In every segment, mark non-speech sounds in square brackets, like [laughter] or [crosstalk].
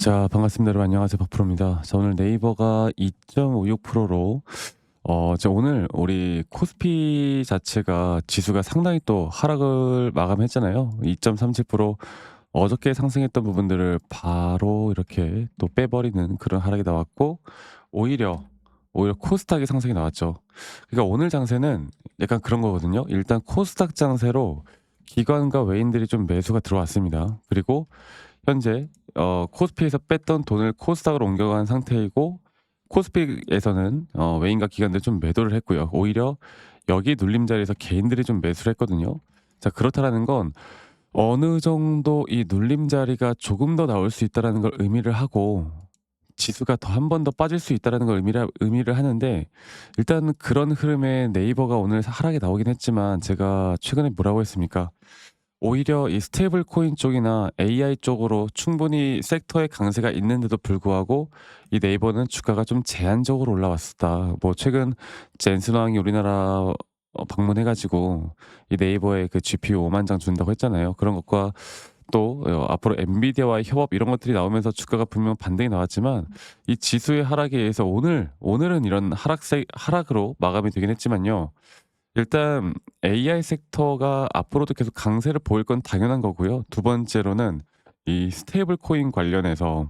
자, 반갑습니다. 여러분 안녕하세요. 박프로입니다. 자, 오늘 네이버가 2.56%로 어, 저 오늘 우리 코스피 자체가 지수가 상당히 또 하락을 마감했잖아요. 2.37% 어저께 상승했던 부분들을 바로 이렇게 또 빼버리는 그런 하락이 나왔고 오히려 오히려 코스닥이 상승이 나왔죠. 그러니까 오늘 장세는 약간 그런 거거든요. 일단 코스닥 장세로 기관과 외인들이 좀 매수가 들어왔습니다. 그리고 현재 어, 코스피에서 뺐던 돈을 코스닥으로 옮겨간 상태이고 코스피에서는 어, 외인과 기관들 좀 매도를 했고요. 오히려 여기 눌림 자리에서 개인들이 좀 매수를 했거든요. 자 그렇다라는 건 어느 정도 이 눌림 자리가 조금 더 나올 수 있다라는 걸 의미를 하고 지수가 더 한 번 더 빠질 수 있다라는 걸 의미를 의미를 하는데 일단 그런 흐름에 네이버가 오늘 하락이 나오긴 했지만 제가 최근에 뭐라고 했습니까? 오히려 이 스테이블 코인 쪽이나 AI 쪽으로 충분히 섹터의 강세가 있는데도 불구하고 이 네이버는 주가가 좀 제한적으로 올라왔었다. 뭐 최근 젠슨 왕이 우리나라 어, 방문해가지고 이 네이버에 그 GPU 5만 장 준다고 했잖아요. 그런 것과 또 어, 앞으로 엔비디아와의 협업 이런 것들이 나오면서 주가가 분명 반등이 나왔지만 이 지수의 하락에 의해서 오늘 오늘은 이런 하락세 하락으로 마감이 되긴 했지만요. 일단 AI 섹터가 앞으로도 계속 강세를 보일 건 당연한 거고요. 두 번째로는 이 스테이블 코인 관련해서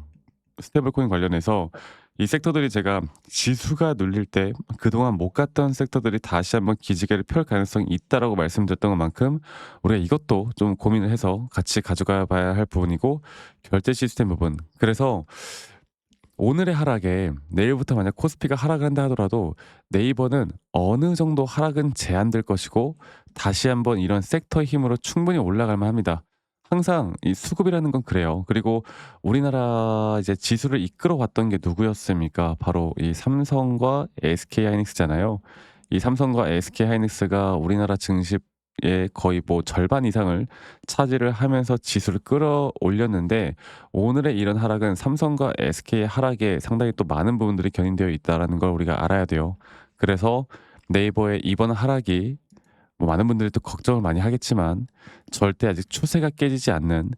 스테이블 코인 관련해서 이 섹터들이 제가 지수가 눌릴 때 그동안 못 갔던 섹터들이 다시 한번 기지개를 펼 가능성이 있다라고 말씀드렸던 것만큼 우리가 이것도 좀 고민을 해서 같이 가져가 봐야 할 부분이고 결제 시스템 부분. 그래서 오늘의 하락에 내일부터 만약 코스피가 하락을 한다 하더라도 네이버는 어느 정도 하락은 제한될 것이고 다시 한번 이런 섹터의 힘으로 충분히 올라갈 만합니다. 항상 이 수급이라는 건 그래요. 그리고 우리나라 이제 지수를 이끌어 왔던 게 누구였습니까? 바로 이 삼성과 SK 하이닉스잖아요. 이 삼성과 SK 하이닉스가 우리나라 증시 의 거의 뭐 절반 이상을 차지를 하면서 지수를 끌어올렸는데 오늘의 이런 하락은 삼성과 SK의 하락에 상당히 또 많은 부분들이 견인되어 있다라는 걸 우리가 알아야 돼요. 그래서 네이버의 이번 하락이 뭐 많은 분들이 또 걱정을 많이 하겠지만 절대 아직 추세가 깨지지 않는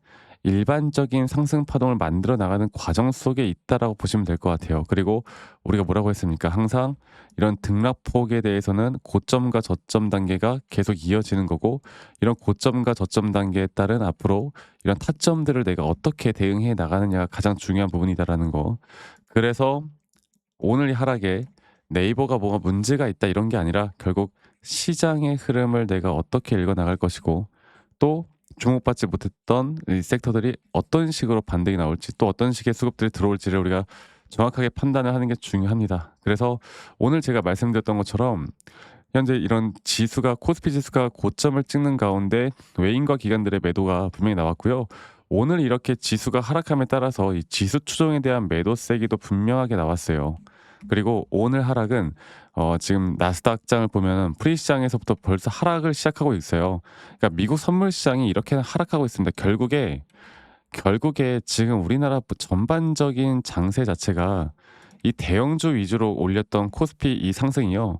일반적인 상승 파동을 만들어 나가는 과정 속에 있다라고 보시면 될 것 같아요. 그리고 우리가 뭐라고 했습니까? 항상 이런 등락폭에 대해서는 고점과 저점 단계가 계속 이어지는 거고 이런 고점과 저점 단계에 따른 앞으로 이런 타점들을 내가 어떻게 대응해 나가느냐가 가장 중요한 부분이다라는 거. 그래서 오늘 이 하락에 네이버가 뭐가 문제가 있다 이런 게 아니라 결국 시장의 흐름을 내가 어떻게 읽어 나갈 것이고 또 주목받지 못했던 이 섹터들이 어떤 식으로 반등이 나올지 또 어떤 식의 수급들이 들어올지를 우리가 정확하게 판단을 하는 게 중요합니다. 그래서 오늘 제가 말씀드렸던 것처럼 현재 이런 지수가 코스피 지수가 고점을 찍는 가운데 외인과 기관들의 매도가 분명히 나왔고요. 오늘 이렇게 지수가 하락함에 따라서 이 지수 추종에 대한 매도 세기도 분명하게 나왔어요. 그리고 오늘 하락은 어, 지금 나스닥장을 보면 프리 시장에서부터 벌써 하락을 시작하고 있어요. 그러니까 미국 선물 시장이 이렇게 하락하고 있습니다. 결국에 결국에 지금 우리나라 전반적인 장세 자체가 이 대형주 위주로 올렸던 코스피 이 상승이요.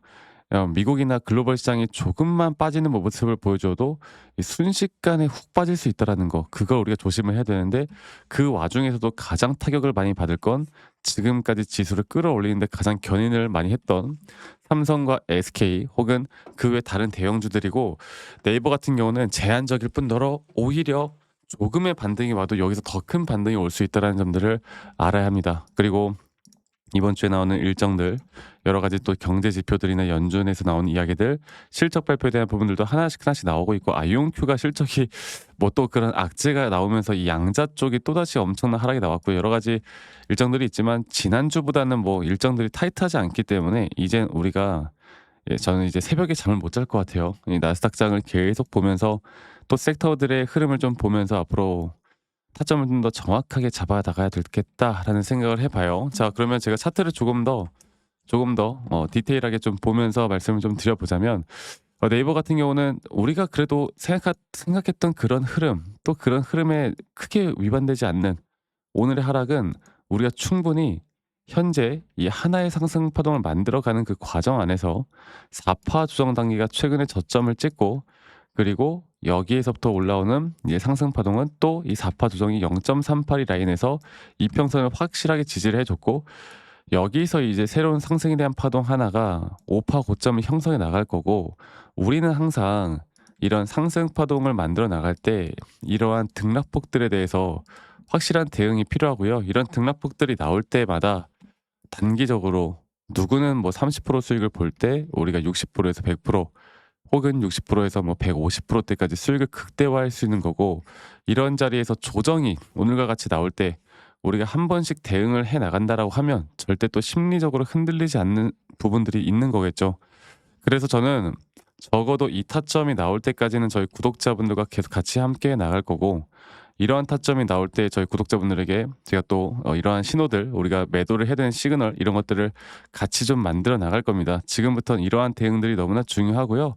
어, 미국이나 글로벌 시장이 조금만 빠지는 모습을 보여줘도 순식간에 훅 빠질 수 있다라는 거 그걸 우리가 조심을 해야 되는데 그 와중에서도 가장 타격을 많이 받을 건 지금까지 지수를 끌어올리는데 가장 견인을 많이 했던 삼성과 SK 혹은 그 외 다른 대형주들이고 네이버 같은 경우는 제한적일 뿐더러 오히려 조금의 반등이 와도 여기서 더 큰 반등이 올 수 있다는 점들을 알아야 합니다. 그리고 이번 주에 나오는 일정들 여러 가지 또 경제 지표들이나 연준에서 나온 이야기들 실적 발표에 대한 부분들도 하나씩 하나씩 나오고 있고 아이온큐가 실적이 [laughs] 뭐 또 그런 악재가 나오면서 이 양자 쪽이 또다시 엄청난 하락이 나왔고 여러 가지 일정들이 있지만 지난주보다는 뭐 일정들이 타이트하지 않기 때문에 이제 우리가 예, 저는 이제 새벽에 잠을 못 잘 것 같아요. 이 나스닥 장을 계속 보면서 또 섹터들의 흐름을 좀 보면서 앞으로 타점을 좀 더 정확하게 잡아 나가야 되겠다라는 생각을 해봐요. 자, 그러면 제가 차트를 조금 더 조금 더 어, 디테일하게 좀 보면서 말씀을 좀 드려보자면 어, 네이버 같은 경우는 우리가 그래도 생각, 생각했던 그런 흐름 또 그런 흐름에 크게 위반되지 않는 오늘의 하락은 우리가 충분히 현재 이 하나의 상승 파동을 만들어가는 그 과정 안에서 4파 조정 단계가 최근에 저점을 찍고 그리고 여기에서부터 올라오는 이제 상승 파동은 또 이 4파 조정이 0.38이 라인에서 이평선을 확실하게 지지를 해줬고 여기서 이제 새로운 상승에 대한 파동 하나가 5파 고점을 형성해 나갈 거고 우리는 항상 이런 상승 파동을 만들어 나갈 때 이러한 등락폭들에 대해서 확실한 대응이 필요하고요. 이런 등락폭들이 나올 때마다 단기적으로 누구는 뭐 30% 수익을 볼 때 우리가 60%에서 100% 혹은 60%에서 뭐 150%대까지 수익을 극대화할 수 있는 거고 이런 자리에서 조정이 오늘과 같이 나올 때 우리가 한 번씩 대응을 해 나간다라고 하면 절대 또 심리적으로 흔들리지 않는 부분들이 있는 거겠죠. 그래서 저는 적어도 이 타점이 나올 때까지는 저희 구독자분들과 계속 같이 함께 나갈 거고 이러한 타점이 나올 때 저희 구독자분들에게 제가 또 어, 이러한 신호들 우리가 매도를 해야 되는 시그널 이런 것들을 같이 좀 만들어 나갈 겁니다. 지금부터는 이러한 대응들이 너무나 중요하고요.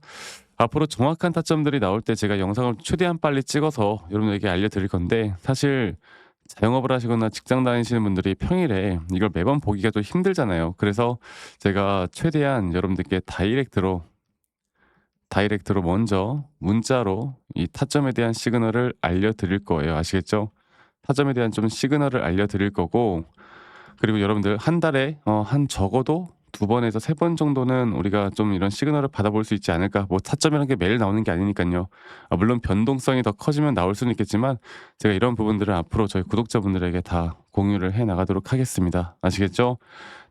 앞으로 정확한 타점들이 나올 때 제가 영상을 최대한 빨리 찍어서 여러분들에게 알려드릴 건데 사실 자영업을 하시거나 직장 다니시는 분들이 평일에 이걸 매번 보기가 좀 힘들잖아요. 그래서 제가 최대한 여러분들께 다이렉트로 다이렉트로 먼저 문자로 이 타점에 대한 시그널을 알려드릴 거예요. 아시겠죠? 타점에 대한 좀 시그널을 알려드릴 거고 그리고 여러분들 한 달에 어, 한 적어도 두 번에서 세 번 정도는 우리가 좀 이런 시그널을 받아볼 수 있지 않을까. 뭐 타점이라는 게 매일 나오는 게 아니니까요. 아, 물론 변동성이 더 커지면 나올 수는 있겠지만 제가 이런 부분들을 앞으로 저희 구독자분들에게 다 공유를 해 나가도록 하겠습니다. 아시겠죠?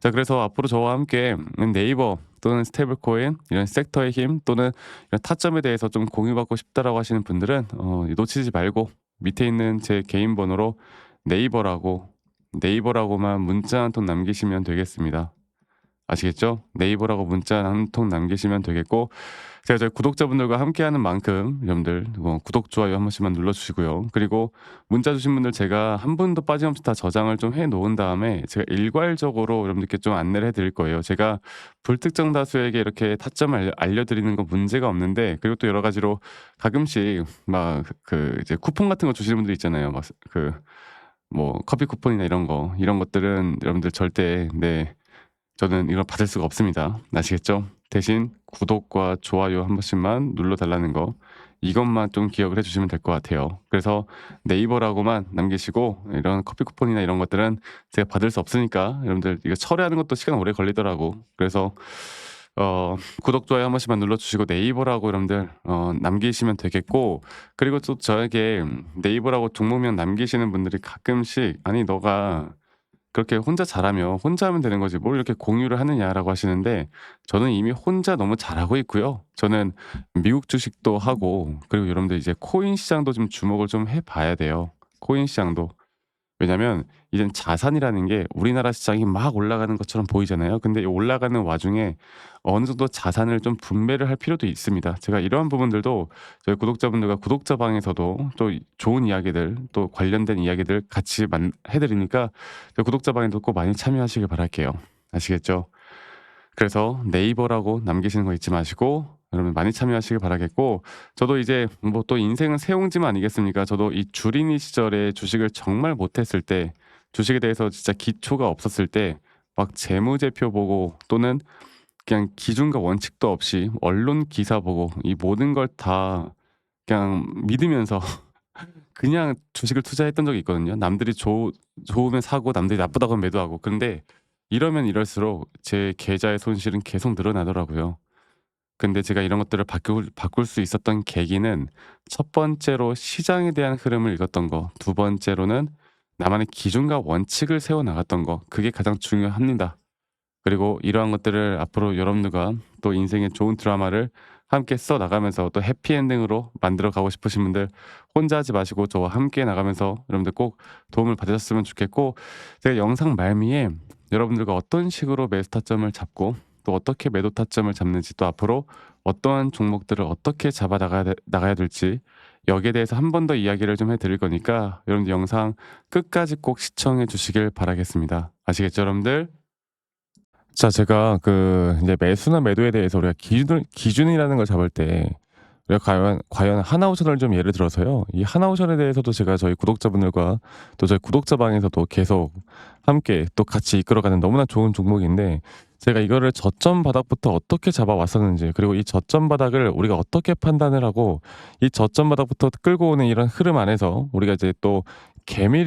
자, 그래서 앞으로 저와 함께 네이버 또는 스테이블 코인 이런 섹터의 힘 또는 이런 타점에 대해서 좀 공유받고 싶다라고 하시는 분들은 어, 놓치지 말고 밑에 있는 제 개인 번호로 네이버라고 네이버라고만 문자 한 통 남기시면 되겠습니다. 아시겠죠? 네이버라고 문자 한 통 남기시면 되겠고 제가 저희 구독자분들과 함께하는 만큼 여러분들 뭐 구독 좋아요 한 번씩만 눌러주시고요. 그리고 문자 주신 분들 제가 한 분도 빠짐없이 다 저장을 좀 해 놓은 다음에 제가 일괄적으로 여러분들께 좀 안내를 해드릴 거예요. 제가 불특정 다수에게 이렇게 타점을 알려, 드리는 건 문제가 없는데 그리고 또 여러 가지로 가끔씩 막 그 이제 쿠폰 같은 거 주시는 분들 있잖아요. 막그 뭐 커피 쿠폰이나 이런 거 이런 것들은 여러분들 절대 네 저는 이걸 받을 수가 없습니다. 아시겠죠? 대신 구독과 좋아요 한 번씩만 눌러달라는 거 이것만 좀 기억을 해주시면 될 것 같아요. 그래서 네이버라고만 남기시고 이런 커피 쿠폰이나 이런 것들은 제가 받을 수 없으니까 여러분들 이거 처리하는 것도 시간 오래 걸리더라고. 그래서 어, 구독 좋아요 한 번씩만 눌러주시고 네이버라고 여러분들 어, 남기시면 되겠고 그리고 또 저에게 네이버라고 종목명 남기시는 분들이 가끔씩 아니 너가 그렇게 혼자 잘하면 혼자 하면 되는 거지 뭘 이렇게 공유를 하느냐라고 하시는데 저는 이미 혼자 너무 잘하고 있고요. 저는 미국 주식도 하고 그리고 여러분들 이제 코인 시장도 좀 주목을 좀 해봐야 돼요. 코인 시장도 왜냐면 이젠 자산이라는 게 우리나라 시장이 막 올라가는 것처럼 보이잖아요. 근데 이 올라가는 와중에 어느 정도 자산을 좀 분배를 할 필요도 있습니다. 제가 이러한 부분들도 저희 구독자분들과 구독자 방에서도 또 좋은 이야기들 또 관련된 이야기들 같이 만, 해드리니까 저희 구독자 방에도 꼭 많이 참여하시길 바랄게요. 아시겠죠? 그래서 네이버라고 남기시는 거 잊지 마시고 여러분 많이 참여하시길 바라겠고 저도 이제 뭐 또 인생은 세옹지만 아니겠습니까? 저도 이 주린이 시절에 주식을 정말 못했을 때 주식에 대해서 진짜 기초가 없었을 때 막 재무제표 보고 또는 그냥 기준과 원칙도 없이 언론 기사 보고 이 모든 걸 다 그냥 믿으면서 [laughs] 그냥 주식을 투자했던 적이 있거든요. 남들이 좋, 좋으면 사고 남들이 나쁘다고 매도하고. 그런데 이러면 이럴수록 제 계좌의 손실은 계속 늘어나더라고요. 근데 제가 이런 것들을 바꿀, 바꿀 수 있었던 계기는 첫 번째로 시장에 대한 흐름을 읽었던 거, 두 번째로는 나만의 기준과 원칙을 세워 나갔던 거, 그게 가장 중요합니다. 그리고 이러한 것들을 앞으로 여러분들과 또 인생의 좋은 드라마를 함께 써 나가면서 또 해피엔딩으로 만들어 가고 싶으신 분들 혼자 하지 마시고 저와 함께 나가면서 여러분들 꼭 도움을 받으셨으면 좋겠고 제가 영상 말미에 여러분들과 어떤 식으로 타점을 잡고 또 어떻게 매도 타점을 잡는지 또 앞으로 어떠한 종목들을 어떻게 잡아 나가야, 나가야 될지 여기에 대해서 한 번 더 이야기를 좀 해드릴 거니까 여러분들 영상 끝까지 꼭 시청해 주시길 바라겠습니다. 아시겠죠 여러분들? 자, 제가 그 이제 매수나 매도에 대해서 우리가 기준 기준이라는 걸 잡을 때 우리가 과연 과연 하나오션을 좀 예를 들어서요. 이 하나오션에 대해서도 제가 저희 구독자분들과 또 저희 구독자 방에서도 계속 함께 또 같이 이끌어가는 너무나 좋은 종목인데 제가 이거를 저점 바닥부터 어떻게 잡아왔었는지 그리고 이 저점 바닥을 우리가 어떻게 판단을 하고 이 저점 바닥부터 끌고 오는 이런 흐름 안에서 우리가 이제 또 개미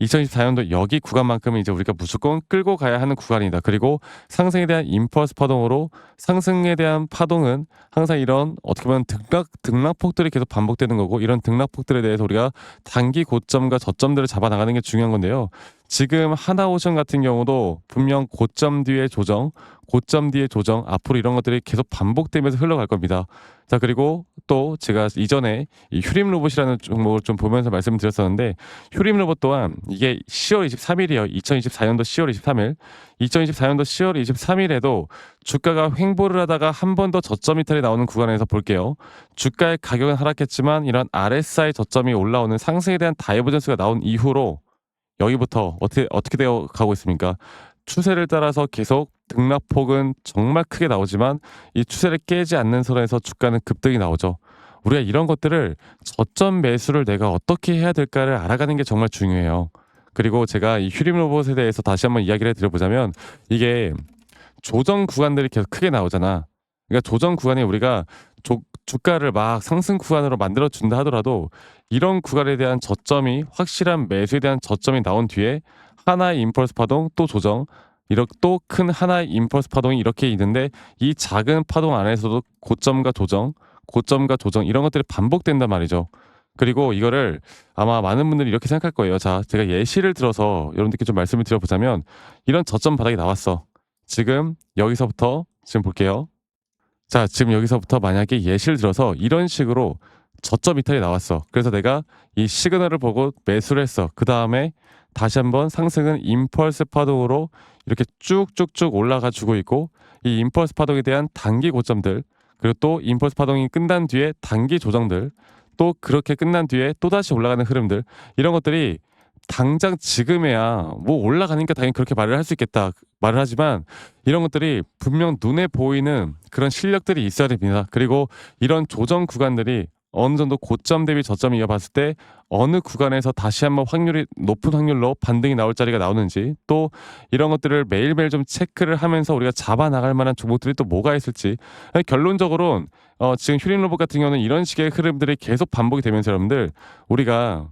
2024년도 여기 구간만큼은 이제 우리가 무조건 끌고 가야 하는 구간이다. 그리고 상승에 대한 임펄스 파동으로 상승에 대한 파동은 항상 이런 어떻게 보면 등락 등락폭들이 계속 반복되는 거고 이런 등락폭들에 대해서 우리가 단기 고점과 저점들을 잡아 나가는 게 중요한 건데요. 지금 하나오션 같은 경우도 분명 고점 뒤에 조정, 고점 뒤에 조정 앞으로 이런 것들이 계속 반복되면서 흘러갈 겁니다. 자 그리고 또 제가 이전에 이 휴림 로봇이라는 종목을 좀 보면서 말씀드렸었는데 휴림 로봇 또한 이게 10월 23일이에요. 2024년도 10월 23일. 2024년도 10월 23일에도 주가가 횡보를 하다가 한 번 더 저점 이탈이 나오는 구간에서 볼게요. 주가의 가격은 하락했지만 이런 RSI 저점이 올라오는 상승에 대한 다이버전스가 나온 이후로 여기부터 어떻게 어떻게 되어 가고 있습니까? 추세를 따라서 계속 등락폭은 정말 크게 나오지만 이 추세를 깨지 않는 선에서 주가는 급등이 나오죠. 우리가 이런 것들을 저점 매수를 내가 어떻게 해야 될까를 알아가는 게 정말 중요해요. 그리고 제가 이 휴림 로봇에 대해서 다시 한번 이야기를 드려보자면 이게 조정 구간들이 계속 크게 나오잖아. 그러니까 조정 구간에 우리가 조, 주가를 막 상승 구간으로 만들어 준다 하더라도 이런 구간에 대한 저점이 확실한 매수에 대한 저점이 나온 뒤에 하나의 임펄스 파동 또 조정 이렇게 또 큰 하나의 임펄스 파동이 이렇게 있는데 이 작은 파동 안에서도 고점과 조정 고점과 조정 이런 것들이 반복된단 말이죠. 그리고 이거를 아마 많은 분들이 이렇게 생각할 거예요. 자, 제가 예시를 들어서 여러분들께 좀 말씀을 드려보자면 이런 저점 바닥이 나왔어. 지금 여기서부터 지금 볼게요. 자, 지금 여기서부터 만약에 예시를 들어서 이런 식으로 저점 이탈이 나왔어. 그래서 내가 이 시그널을 보고 매수를 했어. 그 다음에 다시 한번 상승은 임펄스 파동으로 이렇게 쭉쭉쭉 올라가 주고 있고 이 임펄스 파동에 대한 단기 고점들 그리고 또 임펄스 파동이 끝난 뒤에 단기 조정들 또 그렇게 끝난 뒤에 또 다시 올라가는 흐름들 이런 것들이 당장 지금에야 뭐 올라가니까 당연히 그렇게 말을 할 수 있겠다 말을 하지만 이런 것들이 분명 눈에 보이는 그런 실력들이 있어야 됩니다. 그리고 이런 조정 구간들이 어느 정도 고점 대비 저점이 이어봤을 때 어느 구간에서 다시 한번 확률이 높은 확률로 반등이 나올 자리가 나오는지 또 이런 것들을 매일매일 좀 체크를 하면서 우리가 잡아 나갈 만한 종목들이 또 뭐가 있을지 결론적으로 어, 지금 휴린 로봇 같은 경우는 이런 식의 흐름들이 계속 반복이 되면서 여러분들 우리가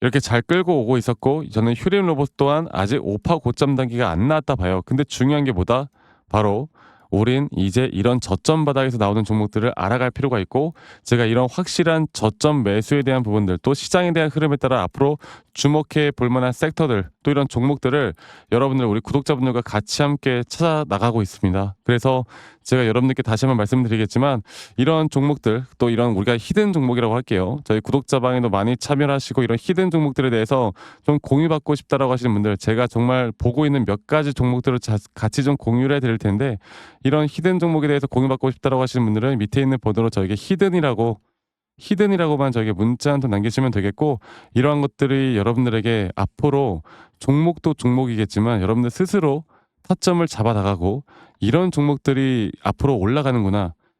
이렇게 잘 끌고 오고 있었고 저는 휴림 로봇 또한 아직 오파 고점 단계가 안 나왔다 봐요. 근데 중요한 게 뭐다? 바로 우린 이제 이런 저점 바닥에서 나오는 종목들을 알아갈 필요가 있고 제가 이런 확실한 저점 매수에 대한 부분들 또 시장에 대한 흐름에 따라 앞으로 주목해 볼 만한 섹터들 또 이런 종목들을 여러분들 우리 구독자분들과 같이 함께 찾아 나가고 있습니다. 그래서 제가 여러분들께 다시 한번 말씀드리겠지만 이런 종목들 또 이런 우리가 히든 종목이라고 할게요. 저희 구독자 방에도 많이 참여하시고 이런 히든 종목들에 대해서 좀 공유받고 싶다라고 하시는 분들 제가 정말 보고 있는 몇 가지 종목들을 같이 좀 공유를 해드릴 텐데 이런 히든 종목에 대해서 공유받고 싶다라고 하시는 분들은 밑에 있는 번호로 저에게 히든이라고 히든이라고만 저에게 문자 한 통 남기시면 되겠고 이러한 것들이 여러분들에게 앞으로 종목도 종목이겠지만 여러분들 스스로 타점을 잡아 나가고 이런 종목들이 앞으로 올라가는구나.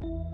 Thank you